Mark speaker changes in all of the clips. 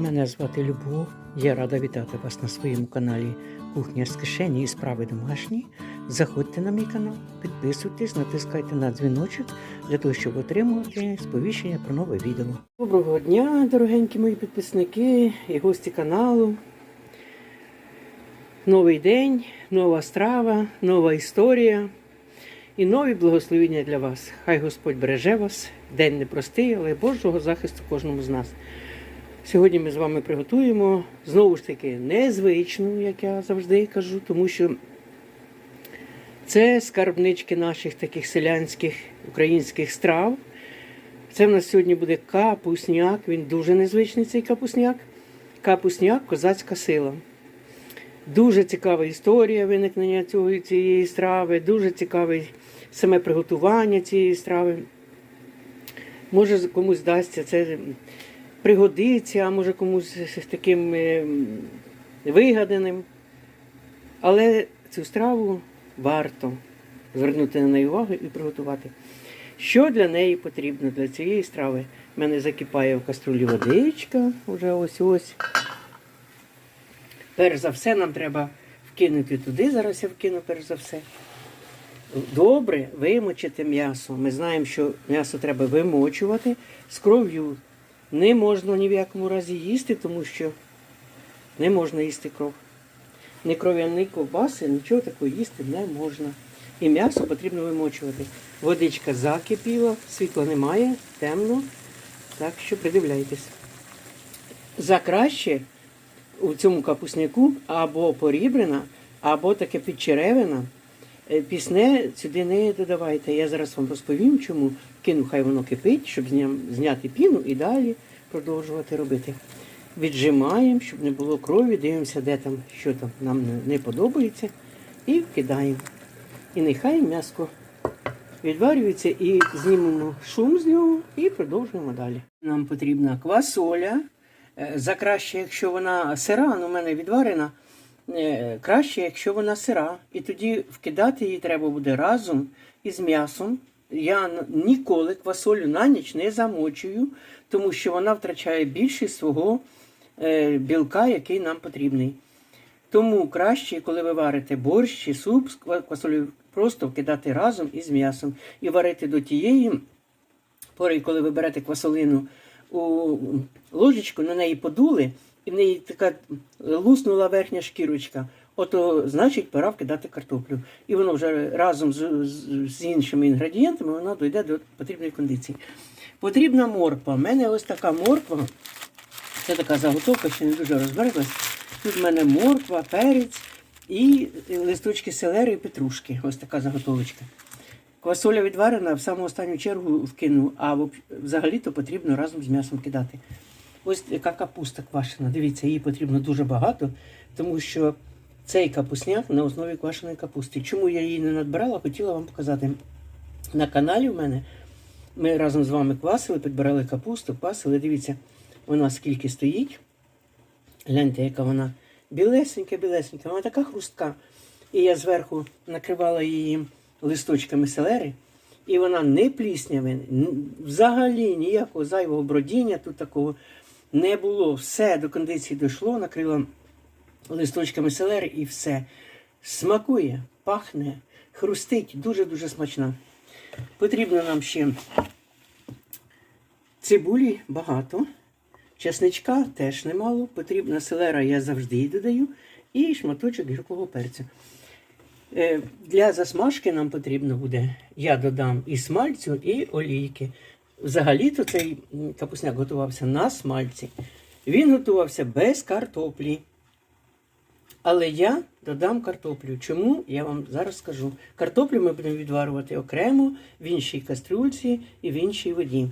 Speaker 1: Мене звати Любов. Я рада вітати вас на своєму каналі Кухня з кишені і справи домашні. Заходьте на мій канал, підписуйтесь, натискайте на дзвіночок для того, щоб отримувати сповіщення про нове відео. Доброго дня, дорогенькі мої підписники і гості каналу. Новий день, нова страва, нова історія і нові благословення для вас. Хай Господь береже вас. День непростий, але Божого захисту кожному з нас. Сьогодні ми з вами приготуємо знову ж таки незвичну, як я завжди кажу, тому що це скарбнички наших таких селянських українських страв. Це в нас сьогодні буде капусняк, він дуже незвичний цей капусняк. Капусняк козацька сила. Дуже цікава історія виникнення цього, цієї страви, дуже цікаве саме приготування цієї страви. Може, комусь здасться це пригодиться, а може комусь таким е, вигаданим. Але цю страву варто звернути на неї увагу і приготувати. Що для неї потрібно для цієї страви? У мене закипає в каструлі водичка, вже ось ось. Перш за все, нам треба вкинути туди. Зараз я вкину перш за все. Добре вимочити м'ясо. Ми знаємо, що м'ясо треба вимочувати з кров'ю. Не можна ні в якому разі їсти, тому що не можна їсти кров. Ні кров'яні ковбаси, нічого такого їсти не можна. І м'ясо потрібно вимочувати. Водичка закипіла, світла немає, темно. Так що придивляйтесь. За краще у цьому капусняку або порібрина, або таке підчеревина. Е, Пісне сюди не додавайте. Я зараз вам розповім, чому кину, хай воно кипить, щоб зняти піну і далі продовжувати робити. Віджимаємо, щоб не було крові, дивимося, де там, що там нам не- подобається, і вкидаємо. І нехай м'яско відварюється і знімемо шум з нього і продовжуємо далі. Нам потрібна квасоля. Е, За краще, якщо вона сира, в мене відварена, краще, якщо вона сира. І тоді вкидати її треба буде разом із м'ясом. Я ніколи квасолю на ніч не замочую, тому що вона втрачає більшість свого е, білка, який нам потрібний. Тому краще, коли ви варите борщ чи суп з ква- квасолею, просто вкидати разом із м'ясом і варити до тієї пори, коли ви берете квасолину у ложечку, на неї подули, і в неї така луснула верхня шкірочка. Ото значить пора вкидати картоплю. І воно вже разом з, з, з іншими інгредієнтами воно дійде до потрібної кондиції. Потрібна морква. У мене ось така морква. Це така заготовка, ще не дуже розбереглась. Тут в мене морква, перець і листочки селери і петрушки. Ось така заготовочка. Квасоля відварена, в саму останню чергу вкину, а взагалі-то потрібно разом з м'ясом кидати. Ось яка капуста квашена. Дивіться, її потрібно дуже багато, тому що цей капусняк на основі квашеної капусти. Чому я її не надбирала, хотіла вам показати. На каналі в мене ми разом з вами квасили, підбирали капусту, квасили. Дивіться, вона скільки стоїть. Гляньте, яка вона білесенька, білесенька, вона така хрустка. І я зверху накривала її листочками селери, і вона не плісняви, н- взагалі ніякого зайвого бродіння тут такого не було. Все до кондиції дійшло, накрила листочками селери і все. Смакує, пахне, хрустить, дуже-дуже смачна. Потрібно нам ще цибулі багато. Чесничка теж немало. Потрібна селера, я завжди її додаю. І шматочок гіркого перцю. Е, Для засмажки нам потрібно буде, я додам і смальцю, і олійки. Взагалі-то цей капусняк готувався на смальці. Він готувався без картоплі. Але я додам картоплю. Чому? Я вам зараз скажу. Картоплю ми будемо відварювати окремо в іншій кастрюльці і в іншій воді.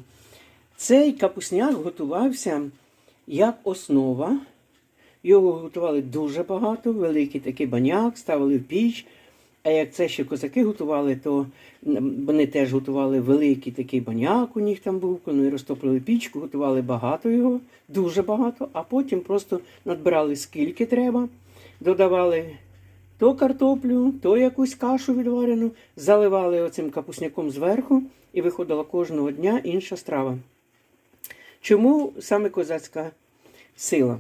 Speaker 1: Цей капусняк готувався як основа. Його готували дуже багато, великий такий баняк, ставили в піч. А як це ще козаки готували, то вони теж готували великий такий баняк, у них там був, коли розтоплювали пічку, готували багато його, дуже багато, а потім просто надбирали скільки треба, додавали то картоплю, то якусь кашу відварену, заливали оцим капусняком зверху, і виходила кожного дня інша страва. Чому саме козацька сила.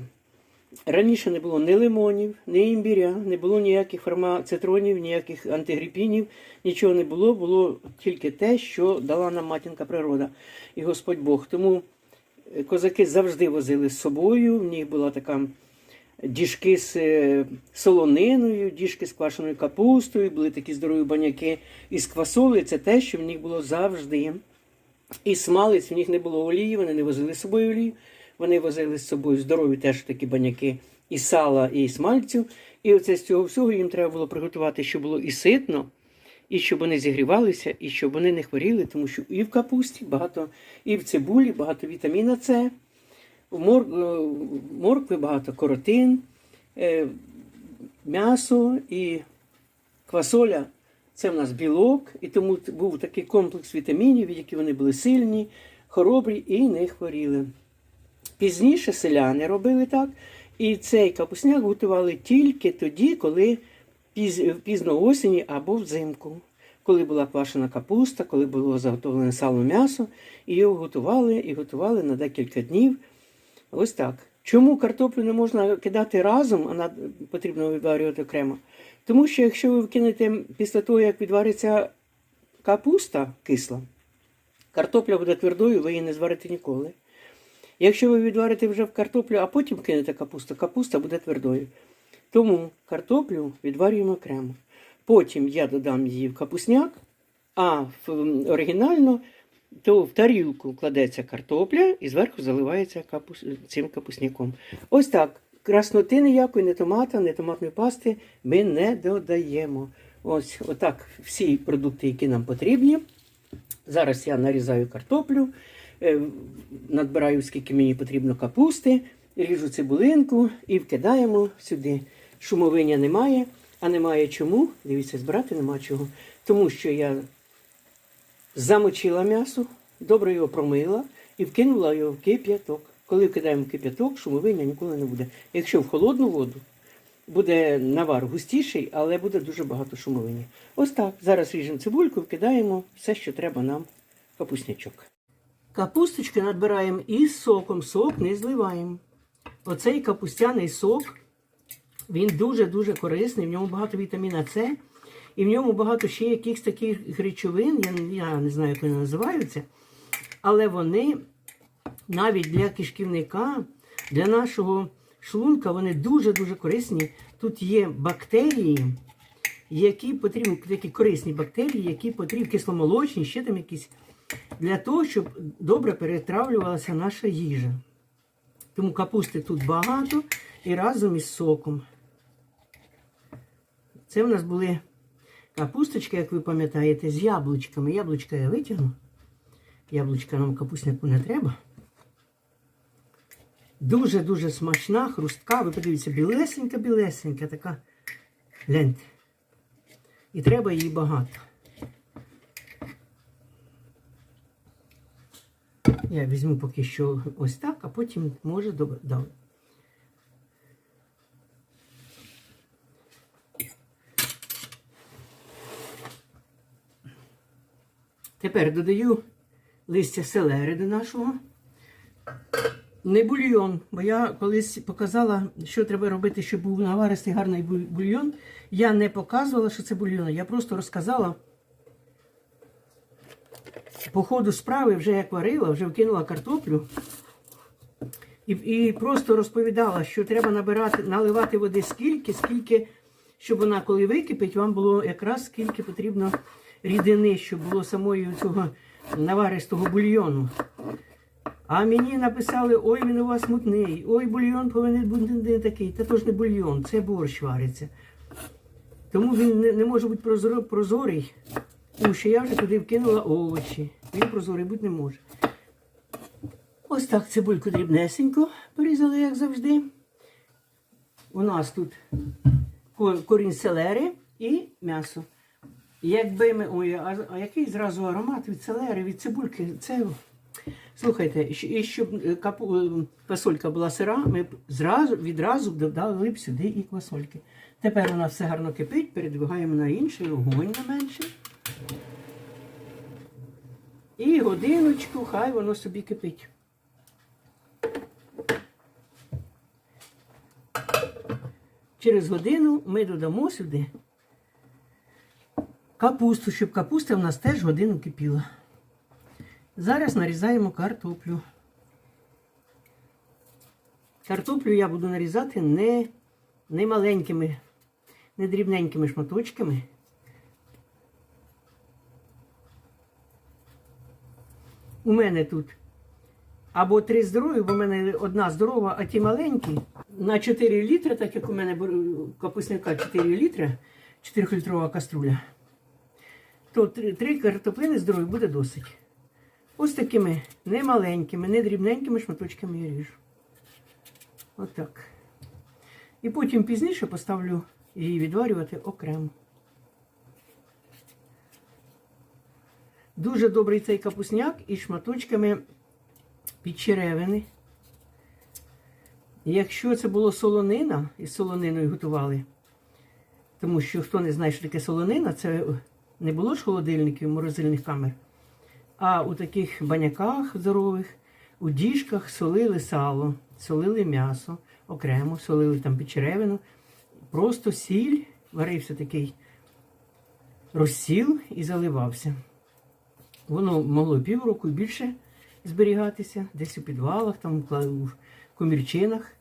Speaker 1: Раніше не було ні лимонів, ні імбіря, не було ніяких фармацитронів, ніяких антигрипінів, нічого не було, було тільки те, що дала нам матінка природа і Господь Бог. Тому е, козаки завжди возили з собою, в них була така діжки з е, солониною, діжки з квашеною капустою, були такі здорові баняки із квасолею. Це те, що в них було завжди. І смалець, в них не було олії, вони не возили з собою олію. Вони возили з собою здорові теж такі баняки і сала, і смальцю. І оце з цього всього їм треба було приготувати, щоб було і ситно, і щоб вони зігрівалися, і щоб вони не хворіли, тому що і в капусті багато, і в цибулі багато вітаміна С, в мор... е, моркви багато коротин, е, м'ясо і квасоля це в нас білок, і тому був такий комплекс вітамінів, яких вони були сильні, хоробрі і не хворіли. Пізніше селяни робили так, і цей капусняк готували тільки тоді, коли піз, пізно осені або взимку. Коли була квашена капуста, коли було заготовлене сало м'ясо, і його готували і готували на декілька днів. Ось так. Чому картоплю не можна кидати разом, а потрібно відварювати окремо? Тому що якщо ви вкинете після того, як відвариться капуста кисла, картопля буде твердою, ви її не зварите ніколи. Якщо ви відварите вже в картоплю, а потім кинете капусту, капуста буде твердою. Тому картоплю відварюємо окремо. Потім я додам її в капусняк, а в, оригінально то в тарілку кладеться картопля і зверху заливається капус... цим капусняком. Ось так. Красноти ніякої, не томата, не томатної пасти ми не додаємо. Ось отак всі продукти, які нам потрібні. Зараз я нарізаю картоплю, надбираю, скільки мені потрібно капусти, ріжу цибулинку і вкидаємо сюди. Шумовиння немає, а немає чому. Дивіться, збирати нема чого. Тому що я замочила м'ясо, добре його промила і вкинула його в кип'яток. Коли вкидаємо в кип'яток, шумовиння ніколи не буде. Якщо в холодну воду, буде навар густіший, але буде дуже багато шумовиння. Ось так. Зараз ріжемо цибульку, вкидаємо все, що треба нам капуснячок. Капусточки надбираємо із соком, сок не зливаємо. Оцей капустяний сок, він дуже-дуже корисний, в ньому багато вітаміна С, і в ньому багато ще якихось таких речовин, я, я не знаю, як вони називаються, але вони навіть для кишківника, для нашого шлунка, вони дуже-дуже корисні. Тут є бактерії, які потрібні, такі корисні бактерії, які потрібні кисломолочні, ще там якісь, для того, щоб добре перетравлювалася наша їжа. Тому капусти тут багато і разом із соком. Це в нас були капусточки, як ви пам'ятаєте, з яблучками. Яблучка я витягну. Яблучка нам капусняку не треба. Дуже-дуже смачна, хрустка. Ви подивіться, білесенька-білесенька така. Гляньте. І треба її багато. Я візьму поки що ось так, а потім може. Да. Тепер додаю листя селери до нашого. Не бульйон, бо я колись показала, що треба робити, щоб був наваристий гарний бульйон. Я не показувала, що це бульйон. Я просто розказала по ходу справи, вже як варила, вже вкинула картоплю. І, і просто розповідала, що треба набирати, наливати води скільки, скільки, щоб вона, коли википить, вам було якраз скільки потрібно рідини, щоб було самої цього наваристого бульйону. А мені написали, ой, він у вас мутний, ой, бульйон повинен бути не такий. Та то не бульйон, це борщ вариться. Тому він не, не може бути прозоро- прозорий, тому що я вже туди вкинула овочі. Він прозорий бути не може. Ось так цибульку дрібнесенько порізали, як завжди. У нас тут корінь селери і м'ясо. Якби ми. Ой, а, який зразу аромат від селери, від цибульки? Це. Слухайте, і щоб е, капу... е, квасолька була сира, ми зразу, відразу додали б сюди і квасольки. Тепер вона все гарно кипить, передвигаємо на інший вогонь на менший. І годиночку, хай воно собі кипить. Через годину ми додамо сюди капусту, щоб капуста в нас теж годину кипіла. Зараз нарізаємо картоплю. Картоплю я буду нарізати не, не маленькими, не дрібненькими шматочками. У мене тут або три здорові, бо в мене одна здорова, а ті маленькі. На 4 літри, так як у мене капусняка 4 літри, 4-літрова каструля, то 3 картоплини здорові буде досить. Ось такими не маленькими, не дрібненькими шматочками я ріжу. Отак. І потім пізніше поставлю її відварювати окремо. Дуже добрий цей капусняк із шматочками підчеревини. Якщо це було солонина, із солониною готували, тому що хто не знає, що таке солонина, це не було ж холодильників, морозильних камер, а у таких баняках здорових, у діжках солили сало, солили м'ясо окремо, солили там підчеревину. Просто сіль, варився такий розсіл і заливався. Воно могло півроку більше зберігатися, десь у підвалах, там у комірчинах.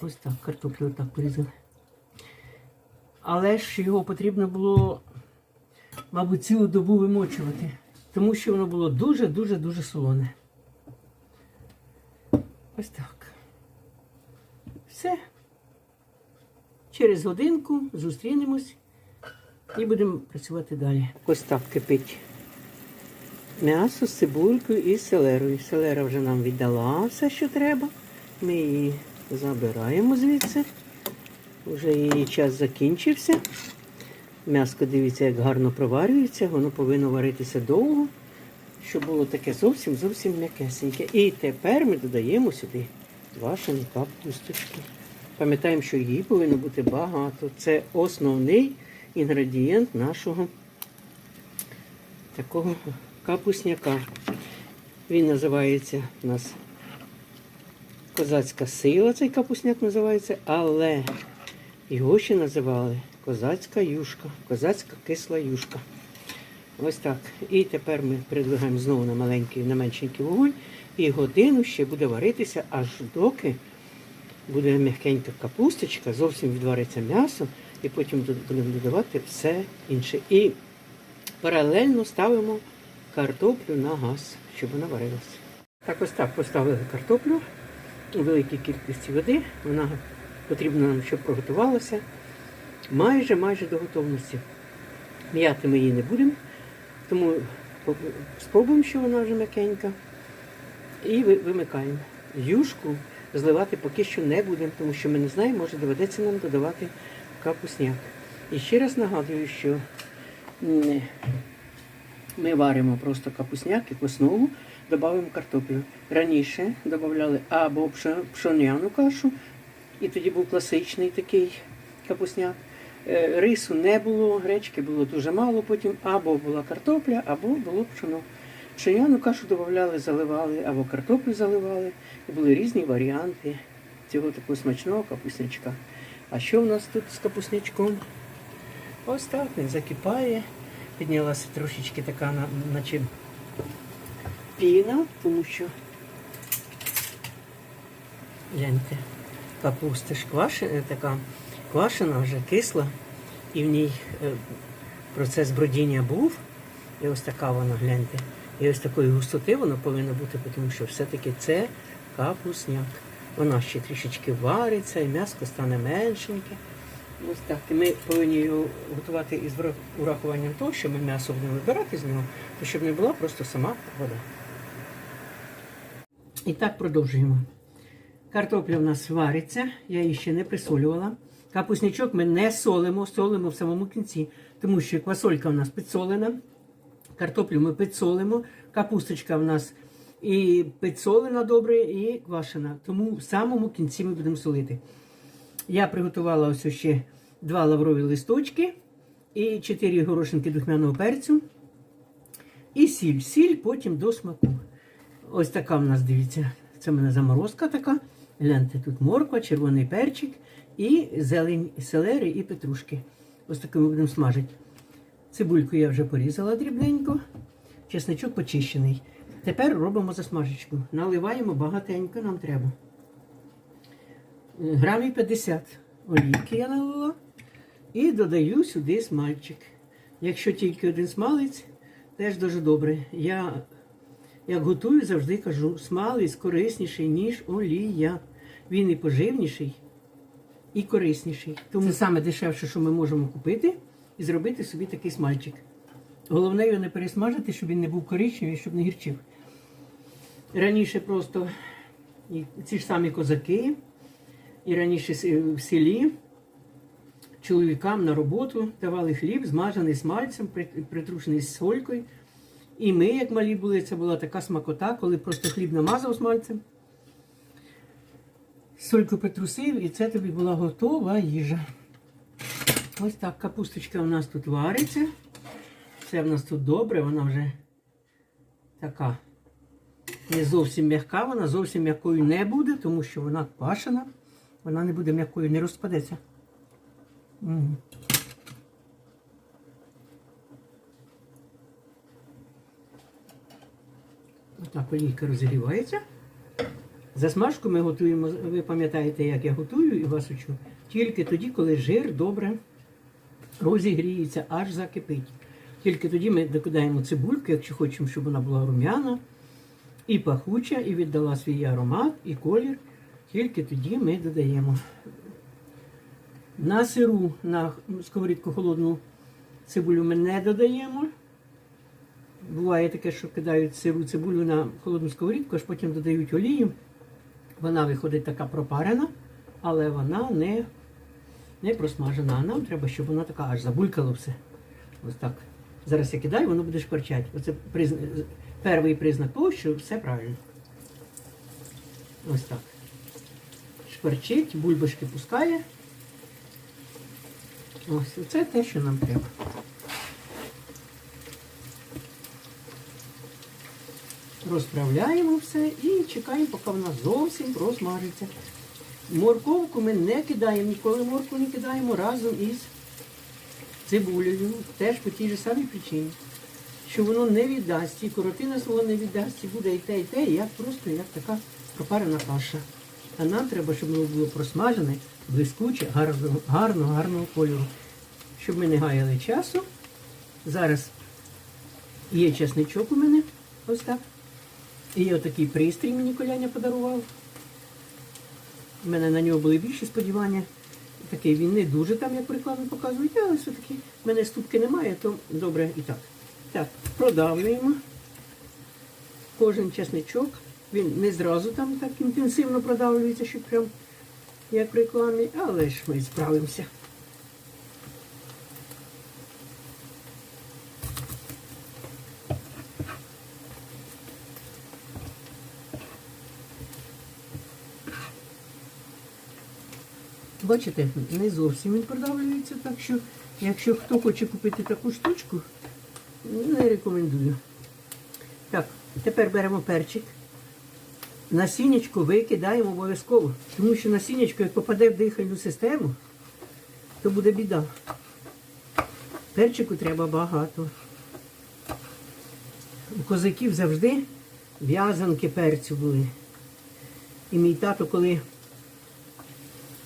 Speaker 1: Ось так, картоплю отак порізали. Але ж його потрібно було, мабуть, цілу добу вимочувати, тому що воно було дуже-дуже-дуже солоне. Ось так. Все. Через годинку зустрінемось і будемо працювати далі. Ось так кипить м'ясо з цибулькою і селерою. Селера вже нам віддала все, що треба. Ми її забираємо звідси. Вже її час закінчився. М'яско, дивіться, як гарно проварюється, воно повинно варитися довго, щоб було таке зовсім зовсім м'якесеньке. І тепер ми додаємо сюди квашені капусточки. Пам'ятаємо, що її повинно бути багато. Це основний інгредієнт нашого такого капусняка. Він називається у нас козацька сила, цей капусняк називається, але його ще називали козацька юшка, козацька кисла юшка. Ось так. І тепер ми передвигаємо знову на маленький, на меншенький вогонь. І годину ще буде варитися, аж доки буде м'якенька капусточка, зовсім відвариться м'ясо, і потім будемо додавати все інше. І паралельно ставимо картоплю на газ, щоб вона варилася. Так ось так поставили картоплю у великій кількості води. Вона потрібна нам, щоб проготувалася майже майже до готовності. М'яти ми її не будемо, тому спробуємо, що вона вже м'якенька. І вимикаємо. Юшку зливати поки що не будемо, тому що ми не знаємо, може доведеться нам додавати капусняк. І ще раз нагадую, що ми варимо просто капусняк як основу, додаємо картоплю. Раніше додавали або пшоняну кашу, і тоді був класичний такий капусняк. Е, Рису не було, гречки було дуже мало потім, або була картопля, або було пшоно. Пшеняну кашу додавали, заливали, або картоплю заливали. І були різні варіанти цього такого смачного капуснячка. А що в нас тут з капуснячком? Ось так він закипає. Піднялася трошечки така, наче піна, тому що гляньте, капуста ж квашена, така квашена, вже кисла, і в ній е, процес бродіння був. І ось така вона, гляньте. І ось такої густоти воно повинно бути, тому що все-таки це капусняк. Вона ще трішечки вариться, і м'яско стане меншеньке. Ось так. І ми повинні його готувати із урахуванням того, що ми м'ясо будемо вибирати з нього, то щоб не була просто сама вода. І так продовжуємо. Картопля в нас вариться, я її ще не присолювала. Капуснячок ми не солимо, солимо в самому кінці, тому що квасолька в нас підсолена. Картоплю ми підсолимо, капусточка в нас і підсолена добре, і квашена. Тому в самому кінці ми будемо солити. Я приготувала ось ще два лаврові листочки і чотири горошинки духмяного перцю. І сіль. Сіль потім до смаку. Ось така в нас, дивіться, це в мене заморозка така. Гляньте, тут морква, червоний перчик і зелень селери і петрушки. Ось таке ми будемо смажити. Цибульку я вже порізала дрібненько, чесничок почищений. Тепер робимо засмажечку. Наливаємо багатенько, нам треба. Грамів 50 олійки я налила. І додаю сюди смальчик. Якщо тільки один смалець, теж дуже добре. Я, як готую, завжди кажу, смалець корисніший, ніж олія. Він і поживніший, і корисніший. Тому це саме дешевше, що ми можемо купити, і зробити собі такий смальчик. Головне його не пересмажити, щоб він не був коричневий, щоб не гірчив. Раніше просто і ці ж самі козаки, і раніше в селі чоловікам на роботу давали хліб, змажений смальцем, притрушений з солькою. І ми, як малі були, це була така смакота, коли просто хліб намазав смальцем, сольку притрусив, і це тобі була готова їжа. Ось так, капусточка у нас тут вариться. Все в нас тут добре, вона вже така не зовсім м'яка, вона зовсім м'якою не буде, тому що вона квашена, вона не буде м'якою, не розпадеться. Мгм. Отак олійка розігрівається. Засмажку ми готуємо, ви пам'ятаєте, як я готую і вас учу, тільки тоді, коли жир добре розігріється, аж закипить. Тільки тоді ми докидаємо цибульку, якщо хочемо, щоб вона була рум'яна і пахуча, і віддала свій аромат, і колір. Тільки тоді ми додаємо. На сиру, на сковорідку холодну цибулю ми не додаємо. Буває таке, що кидають сиру цибулю на холодну сковорідку, аж потім додають олію. Вона виходить така пропарена, але вона не, не просмажена. А нам треба, щоб вона така аж забулькало все. Ось так. Зараз я кидаю, воно буде шкварчати. Оце призна... перший признак того, що все правильно. Ось так. Шкварчить, бульбашки пускає. Ось це те, що нам треба. Розправляємо все і чекаємо, поки вона зовсім просмажиться. Морковку ми не кидаємо, ніколи моркву не кидаємо разом із цибулею. Теж по тій же самій причині. Що воно не віддасть, і коротина свого не віддасть, і буде і те, і те, і як просто як така пропарена каша. А нам треба, щоб воно було просмажене, блискуче, гарно, гарно, гарного кольору. Щоб ми не гаяли часу. Зараз є чесничок у мене, ось так. І є отакий пристрій мені коляня подарував. У мене на нього були більші сподівання. Такий він не дуже там, як рекламі показують, але все-таки в мене ступки немає, то добре і так. Так, продавлюємо кожен чесничок. Він не зразу там так інтенсивно продавлюється, що прям як в рекламі, але ж ми справимося. Бачите, не зовсім він продавлюється, так що, якщо хто хоче купити таку штучку, не рекомендую. Так, тепер беремо перчик. Насіннячко викидаємо обов'язково, тому що насіннячко, як попаде в дихальну систему, то буде біда. Перчику треба багато. У козаків завжди в'язанки перцю були. І мій тато, коли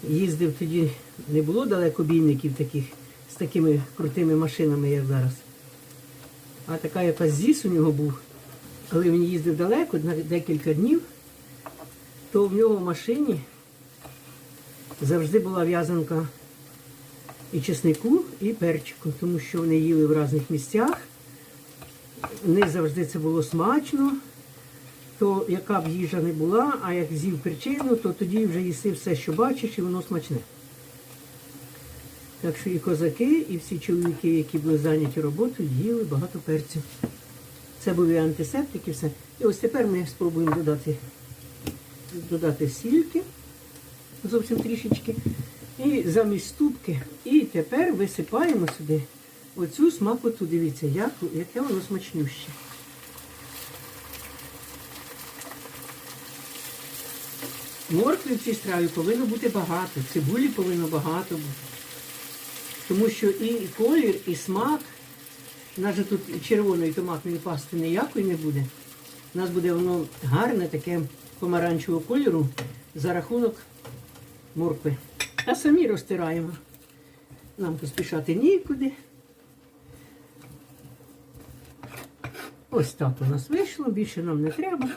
Speaker 1: їздив тоді, не було далекобійників таких з такими крутими машинами, як зараз. А така якась ЗІС у нього був. Коли він їздив далеко, на декілька днів, то в нього в машині завжди була в'язанка і чеснику, і перчику, тому що вони їли в різних місцях. Не завжди це було смачно, то яка б їжа не була, а як з'їв перчину, то тоді вже їси все, що бачиш, і воно смачне. Так що і козаки, і всі чоловіки, які були зайняті роботою, їли багато перцю. Це був і антисептик, і все. І ось тепер ми спробуємо додати, додати сільки, зовсім трішечки. І замість ступки. І тепер висипаємо сюди оцю смакоту. Дивіться, як, яке воно смачнюще. Моркви в цій страві повинно бути багато, цибулі повинно багато бути. Тому що і колір, і смак. У нас же тут червоної томатної пасти ніякої не буде. У нас буде воно гарне, таке помаранчевого кольору за рахунок моркви. А самі розтираємо. Нам поспішати нікуди. Ось так у нас вийшло, більше нам не треба.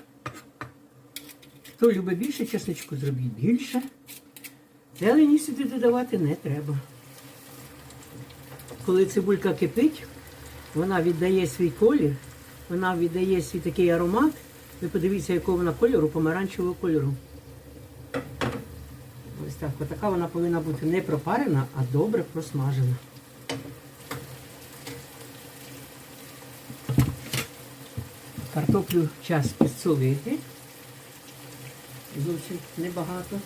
Speaker 1: Хто любить більше чесничку, зробіть більше. Зелені сюди додавати не треба. Коли цибулька кипить, вона віддає свій колір, вона віддає свій такий аромат. Ви подивіться, якого вона кольору, помаранчевого кольору. Ось так. Отака вона повинна бути не пропарена, а добре просмажена. Картоплю час підсолити. Зовсім небагато.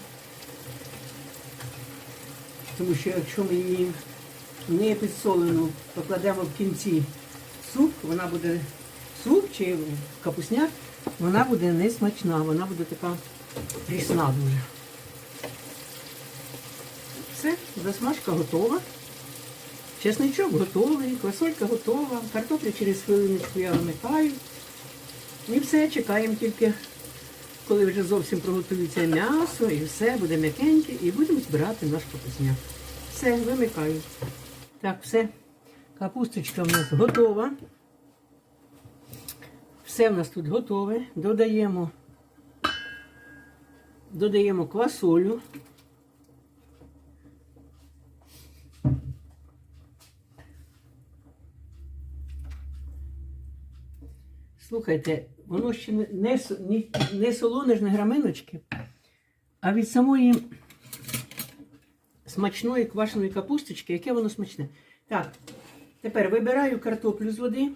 Speaker 1: Тому що якщо ми її не підсолену покладемо в кінці суп, вона буде суп чи капусняк, вона буде не смачна, вона буде така прісна дуже. Все, засмажка готова. Чесничок готовий, квасолька готова, картопля через хвилиночку я вимикаю. І все, чекаємо тільки, коли вже зовсім приготується м'ясо і все буде м'якеньке, і будемо збирати наш капусняк. Все, вимикаю. Так, все. Капусточка в нас готова. Все в нас тут готове. Додаємо, додаємо квасолю. Слухайте, воно ще не, не, не солоне ж не граминочки, а від самої смачної квашеної капусточки, яке воно смачне. Так, тепер вибираю картоплю з води.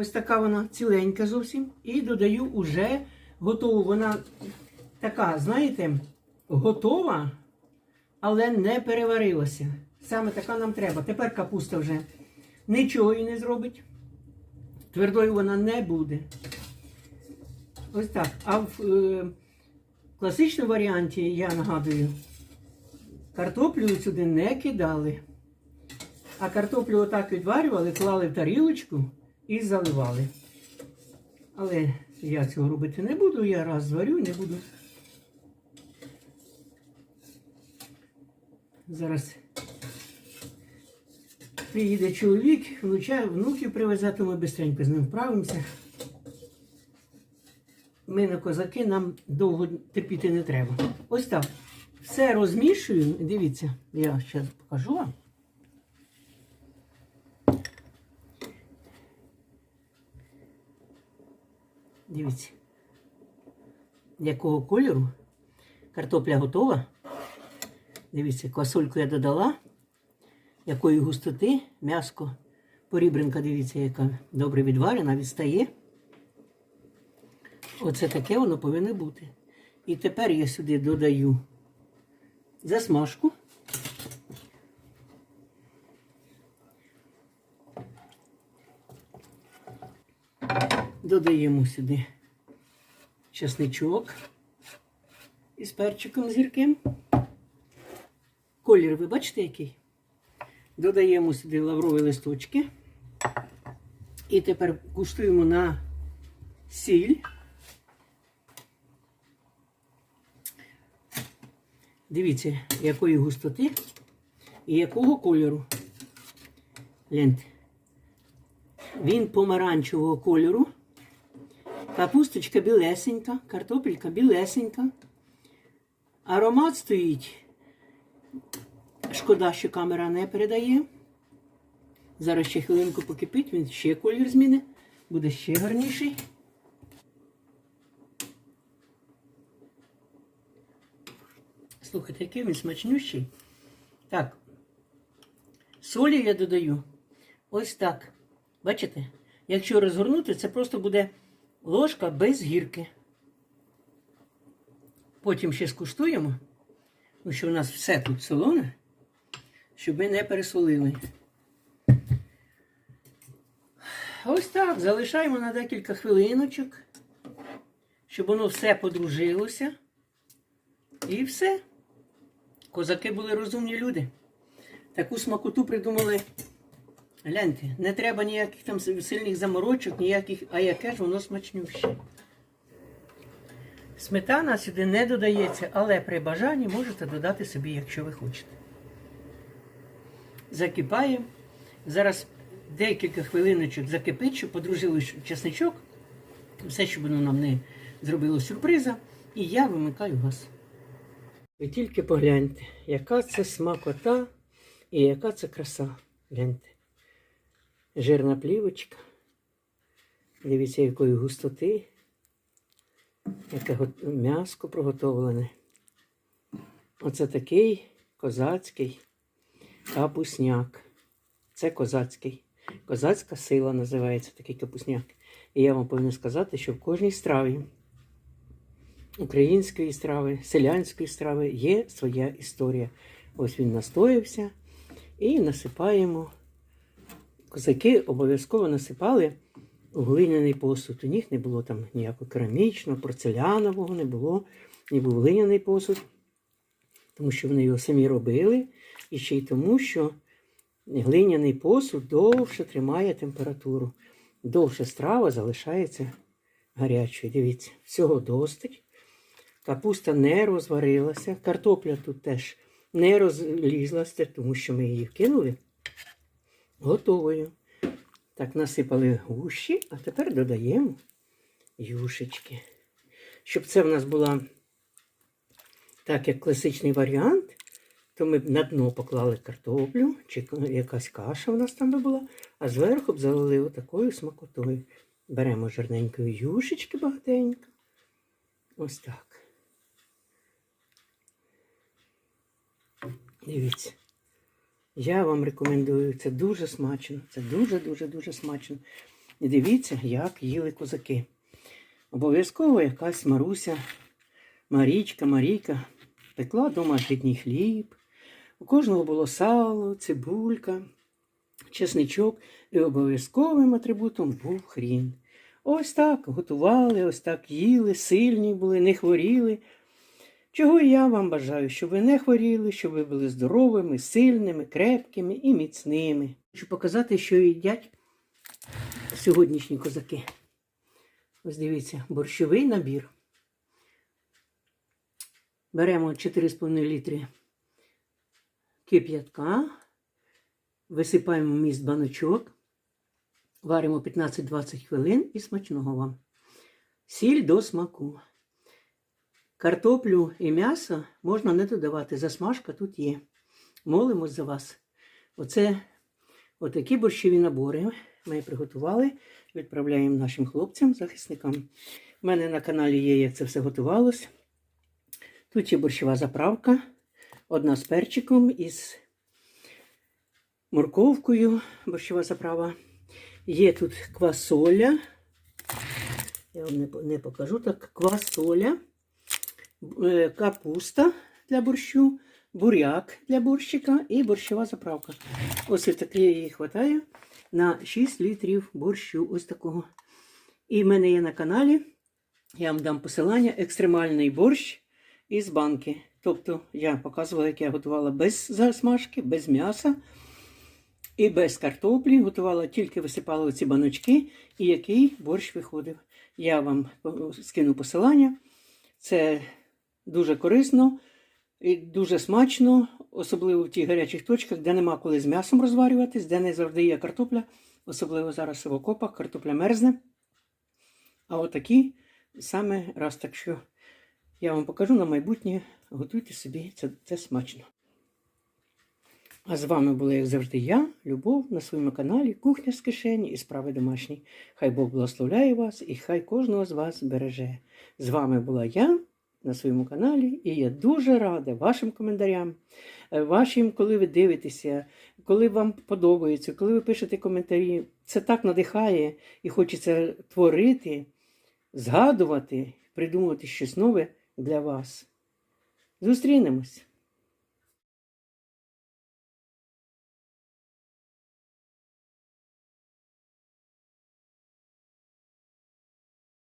Speaker 1: Ось така вона ціленька зовсім. І додаю уже готову. Вона така, знаєте, готова, але не переварилася. Саме така нам треба. Тепер капуста вже нічого їй не зробить. Твердою вона не буде. Ось так. А в е, класичному варіанті, я нагадую, картоплю сюди не кидали. А картоплю отак відварювали, клали в тарілочку і заливали. Але я цього робити не буду, я раз зварю, не буду. Зараз приїде чоловік, внуча, внуків привезе, то ми швидко з ним вправимося. Ми на козаки, нам довго терпіти не треба. Ось так. Все розмішую. Дивіться, я зараз покажу вам. Дивіться, якого кольору. Картопля готова. Дивіться, квасольку я додала. Якої густоти м'яско. Порібринка, дивіться, яка добре відварена, відстає. Оце таке воно повинно бути. І тепер я сюди додаю засмажку. Додаємо сюди чесничок із перчиком з гірким. Колір, ви бачите, який? Додаємо сюди лаврові листочки. І тепер куштуємо на сіль. Дивіться, якої густоти і якого кольору. Гляньте. Він помаранчевого кольору. Капусточка білесенька, картопелька білесенька. Аромат стоїть. Шкода, що камера не передає. Зараз ще хвилинку покипить, він ще колір зміни, буде ще гарніший. Слухайте, який він смачнющий. Так. Солі я додаю. Ось так. Бачите? Якщо розгорнути, це просто буде ложка без гірки. Потім ще скуштуємо, тому що у нас все тут солоне, щоб ми не пересолили. Ось так, залишаємо на декілька хвилиночок, щоб воно все подружилося. І все. Козаки були розумні люди. Таку смакоту придумали. Гляньте, не треба ніяких там сильних заморочок, ніяких, а яке ж воно смачнюще. Сметана сюди не додається, але при бажанні можете додати собі, якщо ви хочете. Закипає. Зараз декілька хвилиночок закипить, щоб подружили чесничок. Все, щоб воно нам не зробило сюрприза. І я вимикаю газ. Ви тільки погляньте, яка це смакота і яка це краса. Гляньте. Жирна плівочка. Дивіться, якої густоти. Яке м'яско приготовлене. Оце такий козацький капусняк. Це козацький. Козацька сила називається такий капусняк. І я вам повинен сказати, що в кожній страві української страви, селянської страви є своя історія. Ось він настоявся і насипаємо. Козаки обов'язково насипали у глиняний посуд. У них не було там ніякого керамічного, порцелянового, не було, ні був глиняний посуд, тому що вони його самі робили. І ще й тому, що глиняний посуд довше тримає температуру. Довше страва залишається гарячою. Дивіться, всього достать. Капуста не розварилася, картопля тут теж не розлізлася, тому що ми її вкинули готовою. Так, насипали гущі, а тепер додаємо юшечки. Щоб це в нас була так, як класичний варіант, то ми б на дно поклали картоплю, чи якась каша в нас там би була, а зверху б залили отакою смакотою. Беремо жирненької юшечки багатенько. Ось так. Дивіться. Я вам рекомендую, це дуже смачно. Це дуже-дуже-дуже смачно. І дивіться, як їли козаки. Обов'язково якась Маруся, Марічка, Марійка пекла дома житній хліб. У кожного було сало, цибулька, чесничок, і обов'язковим атрибутом був хрін. Ось так готували, ось так їли, сильні були, не хворіли. Чого я вам бажаю, щоб ви не хворіли, щоб ви були здоровими, сильними, крепкими і міцними. Хочу показати, що їдять сьогоднішні козаки. Ось дивіться, борщовий набір. Беремо 4,5 літри кип'ятка, висипаємо міст баночок, варимо 15-20 хвилин і смачного вам. Сіль до смаку. Картоплю і м'ясо можна не додавати, засмажка тут є. Молимось за вас. Оце отакі борщові набори ми приготували, відправляємо нашим хлопцям, захисникам. У мене на каналі є, як це все готувалось. Тут є борщова заправка, одна з перчиком із морковкою, борщова заправа. Є тут квасоля. Я вам не, покажу так. Квасоля капуста для борщу, буряк для борщика і борщова заправка. Ось таке її вистачає на 6 літрів борщу. Ось такого. І в мене є на каналі. Я вам дам посилання екстремальний борщ із банки. Тобто я показувала, як я готувала без засмажки, без м'яса і без картоплі. Готувала тільки висипала ці баночки, і який борщ виходив. Я вам е, скину посилання. Це дуже корисно і дуже смачно, особливо в тих гарячих точках, де нема коли з м'ясом розварюватись, де не завжди є картопля, особливо зараз в окопах, картопля мерзне. А отакі саме раз. Так що я вам покажу на майбутнє. Готуйте собі, це, це смачно. А з вами була, як завжди, я, Любов, на своєму каналі Кухня з кишені і справи домашні. Хай Бог благословляє вас і хай кожного з вас береже. З вами була я на своєму каналі, і я дуже рада вашим коментарям, е, вашим, коли ви дивитеся, коли вам подобається, коли ви пишете коментарі. Це так надихає і хочеться творити, згадувати, придумувати щось нове для вас. Зустрінемось!